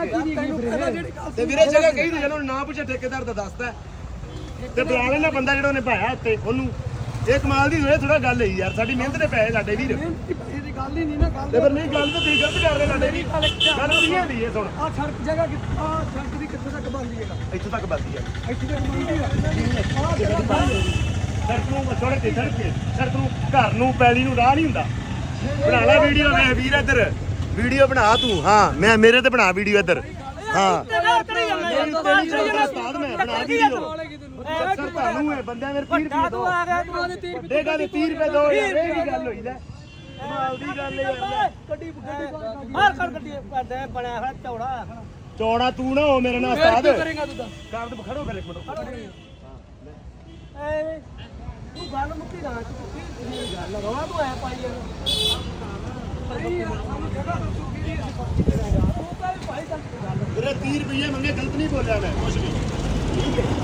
ਤੇ ਵੀਰੇ ਜਗ੍ਹਾ ਕਹੀ ਤੇ ਚਲੋ ਨਾ ਪੁੱਛੇ ਠੇਕੇਦਾਰ ਦਾ ਦੱਸਦਾ ਤੇ ਬੁਲਾ ਲੈਣਾ ਬੰਦਾ ਜਿਹੜਾ ਉਹਨੇ ਪਾਇਆ ਉੱਤੇ ਉਹਨੂੰ ਇਹ ਕਮਾਲ ਦੀ ਹੋਏ ਥੋੜਾ ਗੱਲ ਹੋਈ ਯਾਰ ਸਾਡੀ ਮਿਹਨਤ ਦੇ ਪੈਸੇ ਸਾਡੇ ਵੀਰ। ਇਹਦੀ ਗੱਲ ਹੀ ਨਹੀਂ ਨਾ ਗੱਲ ਤੇ ਫਿਰ ਨਹੀਂ ਗੱਲ ਤਾਂ ਤੁਸੀਂ ਗਲਤ ਕਰਦੇ ਸਾਡੇ ਵੀਰ। ਗੱਲ ਨਹੀਂ ਹੁੰਦੀ ਇਹ ਸੁਣ। ਆ ਸੜਕ ਜਗ੍ਹਾ ਕਿ ਆ ਸੜਕ ਦੀ ਕਿੱਥੇ ਤੱਕ ਬੰਦੀ ਹੈਗਾ ਇੱਥੋਂ ਤੱਕ ਬਲਦੀ ਆ ਇੱਥੇ ਤੱਕ ਬੰਦੀ ਆ ਆ ਜਗ੍ਹਾ ਬੰਦੀ ਸੜਕ ਨੂੰ ਛੋੜ ਕੇ ਸੜਕ ਨੂੰ ਘਰ ਨੂੰ ਪੈਲੀ ਨੂੰ ਰਾਹ ਨਹੀਂ ਹੁੰਦਾ। ਬਣਾ ਲੈ ਵੀਡੀਓ ਵੇ ਵੀਰ ਇੱਧਰ। ਵੀਡੀਓ ਬਣਾ ਤੂੰ, ਹਾਂ, ਮੈਂ, ਮੇਰੇ ਤੇ ਬਣਾ ਵੀਡੀਓ ਇੱਧਰ। ਹਾਂ। ਤੁਹਾਨੂੰ ਹੈ ਬੰਦਿਆਂ ਮੇਰੇ 30 ਰੁਪਏ ਦੋ ਵੱਡੇ ਗਾ 30 ਰੁਪਏ ਦੋ ਇਹ ਕੀ ਗੱਲ ਹੋਈ ਲੈ ਕਮਾਲ ਦੀ ਗੱਲ ਯਾਰ ਗੱਡੀ ਗੱਡੀ ਮਾਰ ਕਰ ਗੱਡੀ ਕਰਦੇ ਬਣਿਆ ਹੋਇਆ ਚੌੜਾ ਚੌੜਾ ਤੂੰ ਨਾ ਹੋ ਮੇਰੇ ਨਾਲ, ਉਸਤਾਦ। ਕਰੇਗਾ ਤੂੰ ਤਾਂ ਕਰ ਖੜੋ ਫਿਰ ਇੱਕ ਮਿੰਟ। ਐ ਤੂੰ ਗੱਲ ਮੁੱਕੀ ਨਾ, ਤੂੰ ਗੱਲ ਰਵਾ ਤੂੰ ਐ ਪਾਈ ਜਾਂਦਾ ਵੀਰੇ 30 ਰੁਪਏ ਮੰਗੇ ਗਲਤ ਨਹੀਂ ਬੋਲਿਆ ਮੈਂ ਕੁਝ ਨਹੀਂ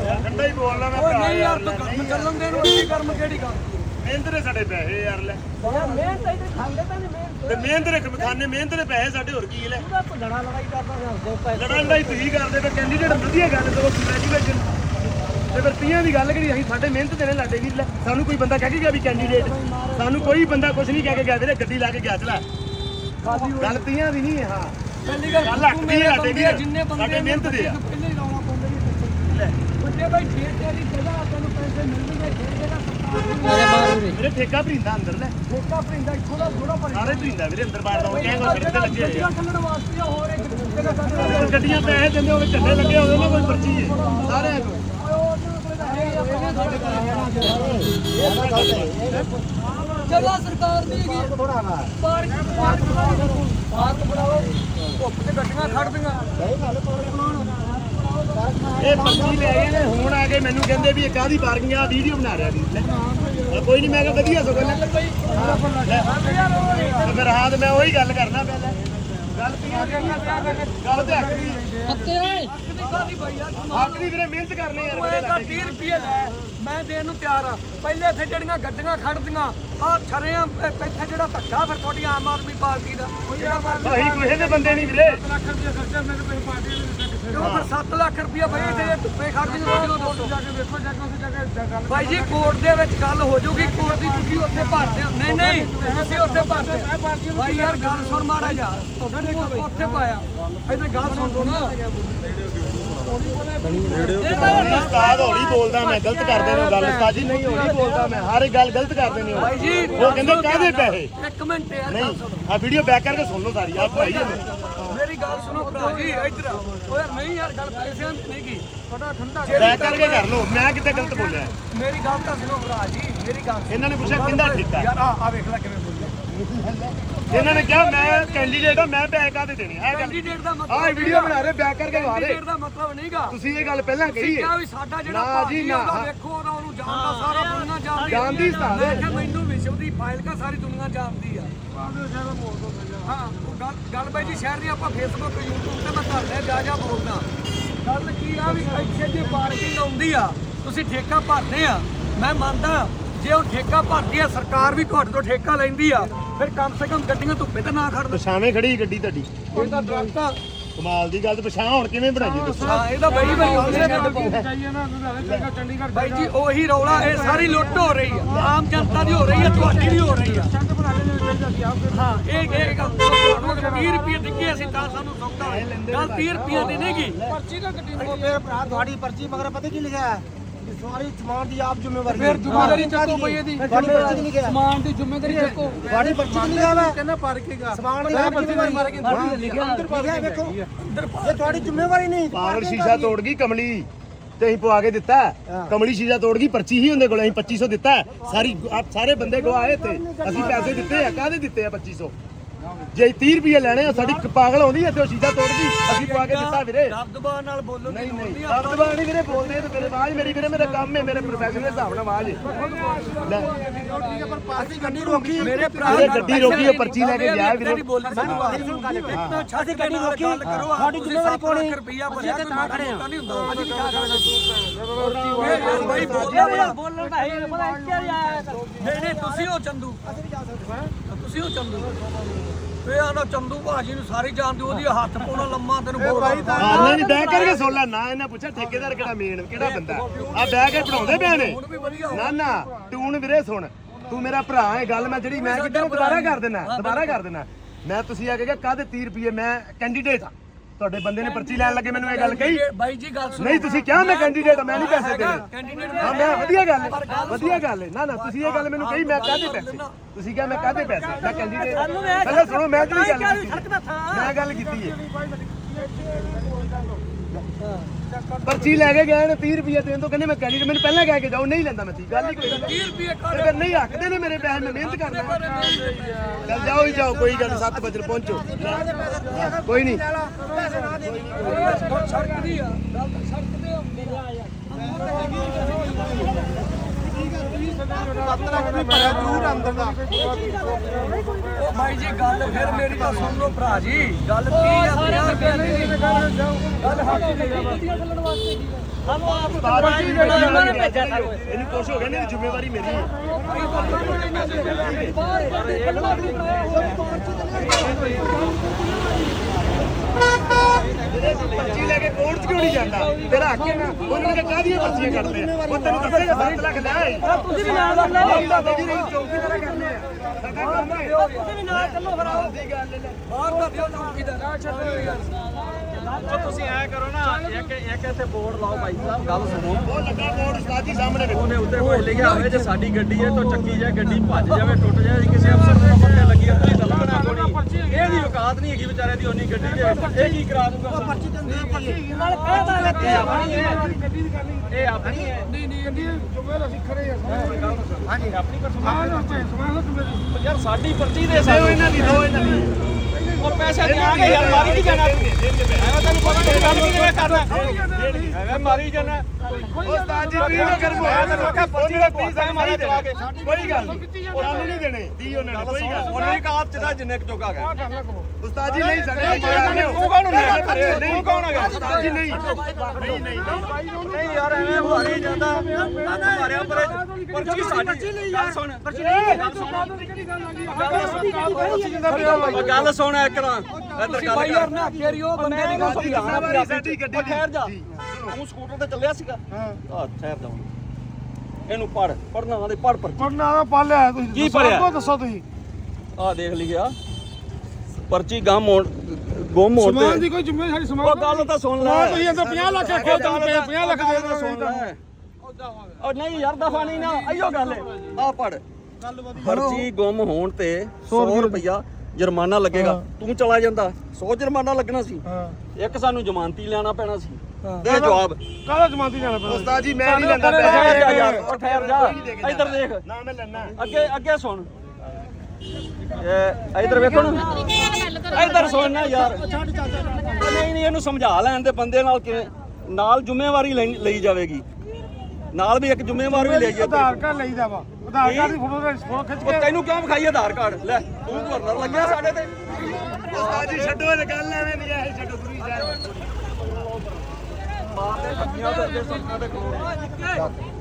ਯਾਰ ਠੰਡਾ ਹੀ ਬੋਲਣਾ ਮੈਂ ਭਰਾ ਨਹੀਂ ਯਾਰ ਯਾਰ ਤੂੰ ਕੰਮ ਚੱਲਣ ਦੇ ਨੂੰ ਅੱਗੇ ਕਰਮ ਕਿਹੜੀ ਗੱਲ? ਮਿਹਨਤ ਦੇ ਸਾਡੇ ਪੈਸੇ ਯਾਰ ਲੈ। ਯਾਰ ਮਿਹਨਤ ਇੱਥੇ ਖਾਂਦੇ ਤਾਂ ਨਹੀਂ ਤੇ ਮਿਹਨਤ ਦੇ ਖਾਨੇ ਮਿਹਨਤ ਦੇ ਪੈਸੇ ਸਾਡੇ ਹੋਰ ਕੀ ਲੈ? ਭੰਡੜਾ ਲੜਾਈ ਕਰਦਾ ਜਾਂਦੇ ਪੈਸੇ ਲੜਨ ਦਾ ਹੀ ਤੁਸੀਂ ਕਰਦੇ ਤੇ ਕੈਂਡੀਡੇਟ ਵਧੀਆ ਗੱਲ ਕਰੋ ਕੰਗ੍ਰੈਚੁਲੇਸ਼ਨ ਤੇ ਫਿਰ ਤੀਆਂ ਦੀ ਗੱਲ ਕਰੀ ਅਸੀਂ ਸਾਡੇ ਮਿਹਨਤ ਦੇ ਨੇ ਲਾਡੇ ਲੈ। ਸਾਨੂੰ ਕੋਈ ਬੰਦਾ ਕਹਿ ਕੇ ਗਿਆ ਵੀ ਕੈਂਡੀਡੇਟ ਸਾਨੂੰ ਕੋਈ ਬੰਦਾ ਕੁਝ ਨਹੀਂ ਕਹਿ ਕੇ ਗਿਆ ਵੀਰੇ ਗੱਡੀ ਲਾ ਕੇ ਗਿਆ ਚਲਾ। ਗੱਲ ਤੀਆਂ ਦੀ ਨਹੀਂ ਹੈ। ਪਹਿਲੀ ਗੱਲ ਗੱਲ ਅੱਕ ਤੂੰ ਦੀ ਮੇਰੇ ਆ ਸਾਡੇ ਵੀਰ। ਜਿੰਨੇ ਬੰਦੇ ਸਾਡੇ ਮਿਹਨਤ ਦੇ ਆ। ਪਹਿਲੇ ਲਾਉਣਾ ਪਾਉਂਦੇ ਨਹੀਂ ਠੇਕੇ ਤੇਰੀ ਜਗ੍ਹਾ ਤੈਨੂੰ ਪੈਸੇ ਮਿਲਣਗੇ ਠੇਕੇ ਦਾ ਸਰਕਾਰ ਨੂੰ ਵੀਰੇ ਠੇਕਾ ਭਰੀਂਦਾ ਅੰਦਰ ਲੈ। ਠੇਕਾ ਭਰਿੰਦਾ ਇੱਥੋਂ ਦਾ ਥੋੜਾ ਭਰਿੰਦਾ। ਸਾਰੇ ਭਰੀਂਦਾ ਵੀਰੇ ਅੰਦਰ ਬਾਹਰ ਦਾ ਉਹ ਕਹਿੰਗਾ ਸੜਕ ਤੇ ਲੱਗੇ। ਹੋਏ ਆ ਗੱਡੀਆਂ ਚੱਲਣ ਵਾਸਤੇ ਆ, ਹੋਰ ਇੱਕ ਜਗ੍ਹਾ ਸਾਡੇ ਉਹ ਗੱਡੀਆਂ ਪੈਸੇ ਦਿੰਦੇ ਹੋਵੇ ਝੰਡੇ ਲੱਗੇ ਹੋਵੇ ਉਹਨਾਂ ਕੋਈ ਪਰਚੀ ਹੈ। ਸਾਰਿਆਂ ਕੋਲ ਜਗ੍ਹਾ ਸਰਕਾਰ ਦੀ ਹੈਗੀ ਨਾ ਪਾਰਕ ਪਾਰਕ ਪਾਰਕ ਬਣਾਓ। ਧੁੱਪ ਤੇ ਗੱਡੀਆਂ ਖੜਦੀਆਂ ਇਹ ਪਰਚੀ ਲੈ ਗਏ ਨੇ ਹੁਣ ਆ ਕੇ ਮੈਨੂੰ ਕਹਿੰਦੇ ਵੀ ਇਹ ਕਾਦੀ ਪਾਰਕਿੰਗ ਆ ਵੀਡੀਓ ਬਣਾ ਰਿਹਾ ਵੀ ਲੈ। ਕੋਈ ਨਹੀਂ ਮੈਂ ਕਿਹਾ ਵਧੀਆ ਸਗੋਂ ਲੈ ਤੇ ਫਿਰ ਹਾਂ ਤੇ ਮੈਂ ਉਹੀ ਗੱਲ ਕਰਨਾ ਪਹਿਲਾਂ। ਗੱਲ ਕੀ ਆ? ਗੱਲ ਤੇ ਹੱਕ ਦੀ ਹੱਕ ਦੀ? ਵੀਰੇ ਮਿਹਨਤ ਕਰਨੀ ਯਾਰ ਬੜੇ ਤਾਂ 30 ਰੁਪਏ ਲੈ ਮੈਂ ਦੇਣ ਨੂੰ ਤਿਆਰ ਆ। ਪਹਿਲੇ ਇੱਥੇ ਜਿਹੜੀਆਂ ਗੱਡੀਆਂ ਖੜਦੀਆਂ ਆ ਛਰਿਆਂ ਇੱਥੇ ਜਿਹੜਾ ਧੱਕਾ ਫਿਰ ਤੁਹਾਡੀ ਆਮ ਆਦਮੀ ਪਾਰਟੀ ਦਾ। ਜਿਹੜਾ ਮਾਰ ਅਸੀਂ ਦੇ ਬੰਦੇ ਨਹੀਂ ਵੀਰੇ। ਲੱਖ ਰੁਪਏ ਖਰਚਾ ਮੇਰੇ ਕੋਈ ਪਾਰਟੀ ਦੇ ਕਿਉਂ ਫਿਰ 7 ਲੱਖ ਰੁਪਏ ਬਈ ਤੇ ਧੁੱਪੇ ਖੜਦੀਆਂ ਰੋਜ਼ ਜਾ ਕੇ ਵੇਖੋ ਜਾ ਕੇ ਉਸ ਜਗ੍ਹਾ ਗੱਲ ਭਾਈ ਜੀ ਕੋਰਟ ਦੇ ਵਿੱਚ ਗੱਲ ਹੋ ਜਾਊਗੀ ਕੋਰਟ ਦੀ ਤੁਸੀਂ ਉੱਥੇ ਭਰਦੇ ਹੋ। ਨਹੀਂ ਨਹੀਂ ਤੁਸੀਂ ਉੱਥੇ ਭਰਦੇ ਹੋ। ਭਾਈ ਯਾਰ ਗੱਲ ਸੁਣ ਮਾੜਾ ਯਾਰ ਤੂੰ ਉੱਥੇ ਪਾਇਆ। ਇਹਨੇ ਗੱਲ ਸੁਣ ਲਓ ਨਾ। ਉਸਤਾਦ ਹੌਲੀ ਬੋਲਦਾ ਮੈਂ ਗਲਤ ਕਰਦੇ ਨੇ ਗੱਲ। ਉਸਤਾਦ ਜੀ ਨਹੀਂ ਹੌਲੀ ਬੋਲਦਾ ਮੈਂ। ਹਰ ਇੱਕ ਗੱਲ ਗਲਤ ਕਰਦੇ ਨੇ ਉਹ। ਭਾਈ ਜੀ ਉਹ ਕਹਿੰਦੇ ਕਾਹਦੇ ਪੈਸੇ? ਇੱਕ ਮਿੰਟ ਯਾਰ ਗੱਲ ਨਹੀਂ। ਆ ਵੀਡੀਓ ਬੈਕ ਕਰਕੇ ਸੁਣ ਲਓ ਸਾਰੀ। ਭਾਈ ਗੱਲ ਸੁਣੋ ਭਰਾ ਜੀ ਇੱਧਰ ਆਓ ਓਏ ਨਹੀਂ ਯਾਰ ਗੱਲ ਪੈਸਿਆਂ ਦੀ ਨਹੀਂ ਕੀ ਤੁਹਾਡਾ ਠੰਡਾ ਬੈਕ ਕਰਕੇ ਕਰ ਲਓ ਮੈਂ ਕਿਤੇ ਗਲਤ ਬੋਲਿਆ? ਮੇਰੀ ਗੱਲ ਤਾਂ ਸੁਣੋ ਭਰਾ ਜੀ ਮੇਰੀ ਗੱਲ। ਇਹਨਾਂ ਨੇ ਪੁੱਛਿਆ ਕਿੰਦਾ ਠੇਕਾ? ਯਾਰ ਆ ਆ ਵੇਖ ਲੈ ਕਿਵੇਂ ਬੋਲਿਆ। ਇਹਨਾਂ ਨੇ ਕਿਹਾ ਮੈਂ ਕੈਂਡੀਡੇਟ ਆ ਮੈਂ ਬੈਕ ਕਾਹਦੇ ਦੇਣੇ? ਆ ਕੈਂਡੀਡੇਟ ਦਾ ਮਤਲਬ ਆਹ ਵੀਡੀਓ ਬਣਾ ਰਹੇ ਬੈਕ ਕਰਕੇ ਵਾ ਰਹੇ। ਕੈਂਡੀਡੇਟ ਦਾ ਮਤਲਬ ਨਹੀਂਗਾ ਤੁਸੀਂ ਇਹ ਗੱਲ ਪਹਿਲਾਂ ਕਹੀ ਹੈ ਵੀ ਸਾਡਾ ਜਿਹੜਾ ਨਾ ਨਾ। ਉਹਦਾ ਵੇਖੋ ਉਹਦਾ ਉਹਨੂੰ ਜਾਣਦਾ ਸਾਰਾ ਦੁਨੀਆ ਜਾਣਦੀ। ਜਾਣਦੀ ਕਿਹਾ ਮੈਨੂੰ ਵਿਸ਼ਵ ਦੀ ਫਾਈਲ ਕਾ ਸਾਰੀ ਦੁਨੀਆ ਜਾਣਦੀ ਆ। ਹਾਂ ਉਹ ਗੱਲ ਗੱਲ ਬਾਈ ਜੀ ਸ਼ਹਿਰ ਦੀ ਆਪਾਂ ਫੇਸਬੁੱਕ YouTube ਤੇ ਮੈਂ ਤੁਹਾਡੇ ਜਾ ਜਾ ਬੋਲਦਾ। ਗੱਲ ਕੀ ਆ ਵੀ ਇੱਥੇ ਜੇ ਪਾਰਕਿੰਗ ਆਉਂਦੀ ਆ ਤੁਸੀਂ ਠੇਕਾ ਭਰਦੇ ਆ। ਮੈਂ ਮੰਨਦਾ ਜੇ ਉਹ ਠੇਕਾ ਭਰਦੀ ਆ ਸਰਕਾਰ ਵੀ ਤੁਹਾਡੇ ਤੋਂ ਠੇਕਾ ਲੈਂਦੀ ਆ ਫਿਰ ਕਮ ਸੇ ਕਮ ਗੱਡੀਆਂ ਧੁੱਪੇ ਤੇ ਨਾ ਖੜਨ। ਪਛਾਵੇਂ ਖੜੀ ਗੱਡੀ ਤੁਹਾਡੀ। ਇਹ ਤਾਂ ਦਰਖਤ ਆ। ਕਮਾਲ ਦੀ ਗੱਲ ਤੇ ਪਛਾਣ ਹੁਣ ਕਿਵੇਂ ਬਣਾਈ ਦੱਸੋ? ਹਾਂ ਇਹਦਾ ਬਈ ਬਈ ਚੰਡੀਗੜ੍ਹ ਬਾਈ ਜੀ ਉਹੀ ਰੌਲਾ ਇਹ ਸਾਰੀ ਲੁੱਟ ਹੋ ਰਹੀ ਆ। ਆਮ ਜਨਤਾ ਦੀ ਹੋ ਰਹੀ ਆ ਤੁਹਾਡੀ ਵੀ ਹੋ ਰਹੀ ਆ। ਹਾਂ ਇਹ ਇਹ ਗੱਲ ਤੁਹਾਨੂੰ 30 ਰੁਪਏ ਦਿੱਗੇ ਅਸੀਂ ਤਾਂ ਸਾਨੂੰ ਸੌਦਾ ਹੋਇਆ ਗੱਲ 30 ਰੁਪਏ ਦੀ ਨਹੀਂਗੀ। ਪਰਚੀ ਦਾ ਉਹ ਮੇਰੇ ਭਰਾ ਤੁਹਾਡੀ ਪਰਚੀ ਮਗਰ ਪਤਾ ਕੀ ਲਿਖਿਆ ਹੈ? ਕਿ ਸਵਾਰੀ ਸਮਾਨ ਦੀ ਆਪ ਜ਼ਿੰਮੇਵਾਰੀ ਫਿਰ ਜ਼ਿੰਮੇਵਾਰੀ ਚੱਕੋ ਬਈ ਇਹਦੀ। ਤੁਹਾਡੀ ਪਰਚੀ ਨਹੀਂ ਲਿਖਿਆ ਸਮਾਨ ਦੀ ਜ਼ਿੰਮੇਵਾਰੀ ਚੱਕੋ। ਤੁਹਾਡੀ ਪਰਚੀ ਨਹੀਂ ਲਿਖਿਆ ਵਾ ਕਹਿੰਦਾ ਪਾਰਕਿੰਗ ਸਮਾਨ ਦੀ ਆਪ ਜ਼ਿੰਮੇਵਾਰੀ ਹਾਂ, ਲਿਖਿਆ ਲਿਖਿਆ ਵੇਖੋ ਇਹ ਤੁਹਾਡੀ ਜ਼ਿੰਮੇਵਾਰੀ ਨਹੀਂ। ਪਾਗਲ ਸ਼ੀਸ਼ਾ ਤੋੜ ਗਈ ਕਮਲੀ। ਤੇ ਅਸੀਂ ਪਵਾ ਕੇ ਦਿੱਤਾ। ਕਮਲੀ ਸ਼ੀਸ਼ਾ ਤੋੜ ਗਈ ਪਰਚੀ ਹੀ ਉਹਦੇ ਕੋਲ। ਅਸੀਂ 2500 ਦਿੱਤਾ। ਸਾਰੀ ਸਾਰੇ ਬੰਦੇ ਗਵਾਏ ਤੇ ਅਸੀਂ ਪੈਸੇ ਦਿੱਤੇ ਆ। ਕਾਹਦੇ ਦਿੱਤੇ ਆ 2500 ਜੇ 30 ਰੁਪਏ ਲੈਣੇ ਆ ਸਾਡੀ ਪਾਗਲ ਆਉਂਦੀ ਐ ਤੇ ਉਹ ਸ਼ੀਸ਼ਾ ਤੋੜਦੀ ਅਸੀਂ ਪਾ ਕੇ ਦਿੱਤਾ ਵੀਰੇ। ਦਬਦਬਾ ਨਾਲ ਬੋਲੋ ਨਹੀਂ ਨਹੀਂ। ਦਬਦਬਾ ਨਹੀਂ ਵੀਰੇ ਬੋਲਦੇ ਤੇ ਮੇਰੇ ਆਵਾਜ਼ ਮੇਰੀ ਵੀਰੇ ਮੇਰਾ ਕੰਮ ਹੈ ਮੇਰੇ ਪ੍ਰੋਫੈਸ਼ਨ ਦੇ ਹਿਸਾਬ ਨਾਲ ਆਵਾਜ਼ ਲੈ। ਅਸੀਂ ਗੱਡੀ ਰੋਕੀ। ਮੇਰੇ ਭਰਾ ਗੱਡੀ ਰੋਕੀ ਪਰਚੀ ਲੈ ਕੇ ਗਿਆ ਵੀਰੇ। ਨਹੀਂ ਬੋਲੀ ਸਾਨੂੰ ਅਸੀਂ ਗੱਡੀ ਰੋਕੀ ਸਾਡੀ ਜ਼ਿੰਮੇਵਾਰੀ ਕੋਣੀ ਰੁਪਈਆ ਭਰਿਆ ਅਸੀਂ ਤਾਂ ਖੜੇ ਆ ਨਹੀਂ ਹੁੰਦਾ। ਅਸੀਂ ਤਾਂ ਖੜੇ ਬਾਈ ਆ ਬੋਲਣ ਦਾ ਹੈ ਪਤਾ ਇੱਥੇ ਆਇਆ ਨਹੀਂ ਨਹੀਂ ਤੁਸੀਂ ਹੋ ਚੰਦੂ। ਤੁਸੀਂ ਹੋ ਚੰਦੂ। ਤੇ ਆਹ ਨਾ ਚੰਦੂ ਭਾਜੀ ਨੂੰ ਸਾਰੀ ਜਾਣਦੇ ਉਹਦੀ ਹੱਥ ਪਾਉਣਾ ਲੰਮਾ ਤੈਨੂੰ ਬੋਲ ਹਾਂ ਨਹੀਂ ਨਹੀਂ ਬਹਿ ਕਰਕੇ ਸੁਣ ਲੈ ਨਾ ਇਹਨਾਂ ਪੁੱਛਿਆ ਠੇਕੇਦਾਰ ਕਿਹੜਾ ਮੇਨ ਕਿਹੜਾ ਬੰਦਾ। ਆ ਬਹਿ ਕੇ ਪੜਾਉਂਦੇ ਪਿਆ ਨੇ। ਹੁਣ ਵੀ ਵਧੀਆ ਨਾ ਨਾ ਟੂਨ ਵੀਰੇ ਸੁਣ ਤੂੰ ਮੇਰਾ ਭਰਾ ਹੈ ਗੱਲ ਮੈਂ ਜਿਹੜੀ ਮੈਂ ਉਹ ਦੁਬਾਰਾ ਕਰ ਦੇਣਾ ਦੁਬਾਰਾ ਕਰ ਦੇਣਾ ਮੈਂ ਤੁਸੀਂ ਆ ਕੇ ਕਿਹਾ ਕਾਹਦੇ 30 ਰੁਪਏ ਮੈਂ ਕੈਂਡੀਡੇਟ ਆ। ਤੁਹਾਡੇ ਬੰਦੇ ਨੇ ਪਰਚੀ ਲੈਣ ਲੱਗੇ ਮੈਨੂੰ ਇਹ ਗੱਲ ਕਹੀ। ਬਾਈ ਜੀ ਗੱਲ ਸੁਣੋ। ਨਹੀਂ ਤੁਸੀਂ ਕਿਹਾ ਮੈਂ ਕੈਂਡੀਡੇਟ ਮੈਂ ਨਹੀਂ ਪੈਸੇ ਦੇਣੇ। ਹਾਂ ਮੈਂ ਵਧੀਆ ਗੱਲ ਹੈ ਵਧੀਆ ਗੱਲ ਹੈ। ਨਾ ਨਾ ਤੁਸੀਂ ਇਹ ਗੱਲ ਮੈਨੂੰ ਕਹੀ ਮੈਂ ਕਾਹਦੇ ਪੈਸੇ? ਤੁਸੀਂ ਕਿਹਾ ਮੈਂ ਕਾਹਦੇ ਪੈਸੇ? ਮੈਂ ਕੈਂਡੀਡੇਟ ਪਹਿਲਾਂ ਸੁਣੋ ਮੈਂ ਜਿਹੜੀ ਗੱਲ ਕੀਤੀ ਮੈਂ ਗੱਲ ਕੀਤੀ ਹੈ। ਪਰਚੀ ਲੈ ਕੇ ਗਏ ਨੇ 30 ਰੁਪਏ ਦੇਣ ਤੋਂ ਕਹਿੰਦੇ ਮੈਂ ਕੈਂਡੀਡੇਟ ਮੈਨੂੰ ਪਹਿਲਾਂ ਕਹਿ ਕੇ ਜਾਓ ਨਹੀਂ ਲੈਂਦਾ ਮੈਂ 30 ਗੱਲ ਹੀ ਕੋਈ ਨਹੀਂ। 30 ਰੁਪਏ ਨਹੀਂ ਰੱਖਦੇ ਨੇ ਮੇਰੇ ਪੈਸੇ ਮੈਂ ਮਿਹਨਤ ਕਰਦਾ। ਚੱਲ ਜਾਓ ਹੀ ਜਾਓ ਕੋਈ ਗੱਲ 7 ਵਜੇ ਪਹੁੰਚੋ। ਕੋਈ ਨਹੀਂ। ਸੜਕ ਦੀ ਆ। ਗੱਲ ਤਾਂ ਸੜਕ ਤੇ ਆ ਉਹ ਬਾਈ ਜੀ ਗੱਲ ਫਿਰ ਮੇਰੀ ਤਾਂ ਸੁਣ ਲਓ ਭਰਾ ਜੀ। ਗੱਲ ਕੀ ਆ 50 ਰੁਪਏ ਦੀ ਗੱਲ ਹੱਥ ਦੀ ਸਾਨੂੰ ਆਪ ਉਸਤਾਦ ਜੀ ਉਹਨਾਂ ਨੇ ਭੇਜਿਆ ਸਾਨੂੰ। ਇਹਨੂੰ ਕੁਛ ਹੋ ਗਿਆ ਨਹੀਂ ਜ਼ਿੰਮੇਵਾਰੀ ਮੇਰੀ ਹੈ। ਪਰਚੀ ਲੈ ਕੇ ਕੋਰਟ 'ਚ ਕਿਉਂ ਨਹੀਂ ਜਾਂਦਾ? ਤੇਰਾ ਹੱਕ ਹੈ ਨਾ ਉਹਨਾਂ ਨੇ ਕਾਹਦੀਆਂ ਪਰਚੀਆਂ ਕੱਢਦੇ ਆ ਉਹ ਤੈਨੂੰ ਦੱਸੇਗਾ 7 ਲੱਖ ਲੈ ਆਈ। ਤੁਸੀਂ ਵੀ ਨਾਲ ਚੱਲੋ। ਹੁੰਦਾ ਬੇਜੀ ਨਹੀਂ ਚੌਕੀ ਤਰ੍ਹਾਂ ਕਰਨੇ ਆ ਸਾਡਾ ਕੰਮ ਹੈ। ਤੁਸੀਂ ਵੀ ਨਾਲ ਚੱਲੋ ਫਿਰ ਆਓ। ਦੀ ਗੱਲ ਹੈ ਬਾਹਰ ਦਾ ਦਿਓ ਚੌਕੀ ਦਾ। ਨਾ ਛੱਡੋ ਯਾਰ ਤੁਸੀਂ ਐ ਕਰੋ ਨਾ ਇੱਕ ਇੱਕ ਇੱਥੇ ਬੋਰਡ ਲਾਓ ਭਾਈ ਸਾਹਿਬ ਗੱਲ ਸੁਣੋ। ਉਹ ਲੱਗਾ ਉਸਤਾਦ ਜੀ ਸਾਹਮਣੇ ਵੇਖੋ ਉਹਨੇ ਉੱਤੇ ਕੋਈ ਲਿਖਿਆ ਹੋਵੇ ਜੇ ਸਾਡੀ ਗੱਡੀ ਹੈ ਤਾਂ ਚੱਕੀ ਜਾਏ ਗੱਡੀ ਭੱਜ ਜਾਵੇ ਟੁੱਟ ਜਾਏ ਕਿਸੇ ਅਫਸਰ ਨੂੰ ਪੱਕੇ ਲੱਗੀ ਆ ਤੁਸੀਂ ਤਾਂ ਲੱਗਣਾ ਕੋਈ। ਇਹਦੀ ਔਕਾਤ ਨਹੀਂ ਹੈਗੀ ਵਿਚਾਰੇ ਦੀ ਉਨੀ ਗੱਡੀ ਦੇ। ਵਿੱਚ। ਇਹ ਕੀ ਕਰਾ ਦੂਗਾ ਪਰਚੀ ਨਾਲ ਕਹਿਦਾ ਲੱਗੇ ਆਪਣੀ ਹੈ। ਇਹ ਆਪਣੀ ਹੈ। ਨਹੀਂ ਨਹੀਂ ਗੱਡੀ ਯਾਰ ਸਾਡੀ ਪਰਚੀ ਦੇ ਦੋ ਸਾਨੂੰ ਇਹਨਾਂ ਦੀ ਦੋ ਇਹਨਾਂ ਦੀ। ਉਹ ਪੈਸੇ ਦਿਆਂਗੇ ਯਾਰ ਮਾਰੀ ਨਹੀਂ ਜਾਣਾ? ਐਵੇਂ ਤੈਨੂੰ ਪਤਾ ਨਹੀਂ ਗੱਲ ਕਿਵੇਂ ਕਰਨਾ। ਐਵੇਂ ਮਾਰੀ ਜਾਣਾ। ਉਸਤਾਦ ਜੀ ਤੁਸੀਂ ਨਾ ਕਰੋ ਮੈਂ ਤੈਨੂੰ ਆਖਿਆ ਪਰਚੀ ਦੇ ਪੈਸੇ ਮਾਰੀ ਚਲਾ ਕੇ ਕੋਈ ਗੱਲ ਨਹੀਂ। ਸਾਨੂੰ ਨਹੀਂ ਦੇਣੇ। ਦੀ ਉਹਨਾਂ ਨੇ ਕੋਈ ਗੱਲ ਉਹਨੇ ਹੀ ਕਾਪ ਚ ਦਾ ਜਿੰਨੇ ਕੁ ਚੋਕਾ ਗਿਆ ਉਸਤਾਦ ਜੀ ਨਹੀਂ ਸਾਡੇ ਤੂੰ ਕੌਣ ਹੁੰਦਾ? ਤੂੰ ਕੌਣ ਹੈਗਾ? ਉਸਤਾਦ ਜੀ ਨਹੀਂ। ਨਹੀਂ ਨਹੀਂ। ਨਹੀਂ ਨਹੀਂ ਯਾਰ ਐਵੇਂ ਮਾਰੀ ਜਾਂਦਾ। ਮਾਰਿਆ ਪਰ ਪਰਚੀ ਸਾਡੀ। ਗੱਲ ਸੁਣ। ਪਰਚੀ ਗੱਲ ਸੁਣ। ਗੱਲ ਸੁਣ। ਤਾਂ ਇੱਧਰ ਗੱਲ ਬਾਈ ਯਾਰ ਕਰ ਨਾ ਫੇਰ ਉਹ ਬੰਦੇ ਦੀ ਗੱਲ ਸਮਝਾ ਜ਼ਿੰਮੇਵਾਰੀ ਸਾਡੀ ਗੱਡੀ ਉਹ ਦੀ ਠਹਿਰ ਜਾ। ਤੂੰ ਸਕੂਟਰ ਤੇ ਚੱਲਿਆ ਸੀਗਾ? ਹਾਂ। ਆ ਠਹਿਰ ਜਾ ਇਹਨੂੰ ਪੜ ਪੜਨਾ ਆਦੇ ਪੜ ਪਰ ਪੜਨਾ ਦਾ ਪਾ ਲਿਆ ਤੁਸੀਂ। ਕੀ ਪੜ੍ਹਿਆ? ਅੱਗੋਂ ਦੱਸੋ ਤੁਸੀਂ। ਆ ਦੇਖ ਲਿਆ ਪਰਚੀ ਗਮ ਹੋਣ ਗੁੰਮ ਹੋਣ ਸਮਾਨ ਦੀ ਤੇ ਕੋਈ ਜ਼ਿੰਮੇਵਾਰੀ ਸਾਡੀ ਸਮਾਨ ਉਹ ਗੱਲ ਤਾਂ ਸੁਣ ਲੈ। ਤੁਸੀਂ ਅੰਦਰ 50 ਲੱਖ ਰੱਖਿਆ ਤੁਹਾਨੂੰ 50 ਲੱਖ ਦੇ ਦੇਣਾ ਸੁਣ ਲੈ। ਉਹ ਨਹੀਂ ਯਾਰ ਦਫਾ ਨਹੀਂ ਨਾ। ਆਈਓ ਗੱਲ। ਆ ਪੜ ਪਰਚੀ ਗੁੰਮ ਹੋਣ ਤੇ 100 ਰੁਪਇਆ ਜੁਰਮਾਨਾ ਲੱਗੇਗਾ। ਤੂੰ ਚਲਾ ਜਾਂਦਾ। 100 ਜੁਰਮਾਨਾ ਲੱਗਣਾ ਸੀ। ਹਾਂ। ਇੱਕ ਸਾਨੂੰ ਜ਼ਮਾਨਤੀ ਲੈਣਾ ਪੈਣਾ ਸੀ। ਦੇ ਜਵਾਬ। ਕਾਹਦਾ ਜਮਾਨਤੀ ਜਾਣਾ ਪੈਣਾ ਉਸਤਾਦ ਜੀ ਮੈਂ ਨਹੀਂ ਲੈਂਦਾ ਪੈਸੇ। ਯਾਰ ਉਹ ਠਹਿਰ ਜਾ। ਇੱਧਰ ਦੇਖ। ਨਾ ਮੈਂ ਲੈਣਾ ਅੱਗੇ ਅੱਗੇ ਸੁਣ। ਇਹ ਇੱਧਰ ਵੇਖੋ ਨਾ। ਇੱਧਰ ਸੁਣ ਨਾ ਯਾਰ। ਨਹੀਂ ਨਹੀਂ ਇਹਨੂੰ ਸਮਝਾ ਲੈਣ ਦੇ ਬੰਦੇ ਨਾਲ ਕਿਵੇਂ ਨਾਲ ਜ਼ਿੰਮੇਵਾਰੀ ਲਈ ਜਾਵੇਗੀ। ਨਾਲ ਵੀ ਇੱਕ ਜ਼ਿੰਮੇਵਾਰ ਵੀ ਲਈ ਜਾਵੇ ਆਧਾਰ ਕਾਰਡ ਲਈਦਾ ਵਾ। ਆਧਾਰ ਕਾਰਡ ਦੀ ਫੋਟੋ ਫੋਟੋ ਖਿੱਚ ਉਹ ਕੇ ਤੈਨੂੰ ਕਿਉਂ ਵਿਖਾਈ ਆਧਾਰ ਕਾਰਡ? ਲੈ ਤੂੰ ਗਵਰਨਰ ਲੱਗਿਆ ਸਾਡੇ ਤੇ। ਉਸਤਾਦ ਜੀ ਛੱਡੋ ਇਹ ਗੱਲ ਐਵੇਂ ਨਹੀਂ ਇਹ ਛੱਡੋ ਗੁਰੂ ਜੀ ਸਾਹਿਬ ਮਾਰਦੇ ਪੱਕੀਆਂ ਤੇ ਅੱਗੇ ਸੁਣਨਾ ਤੇ ਕੋਲ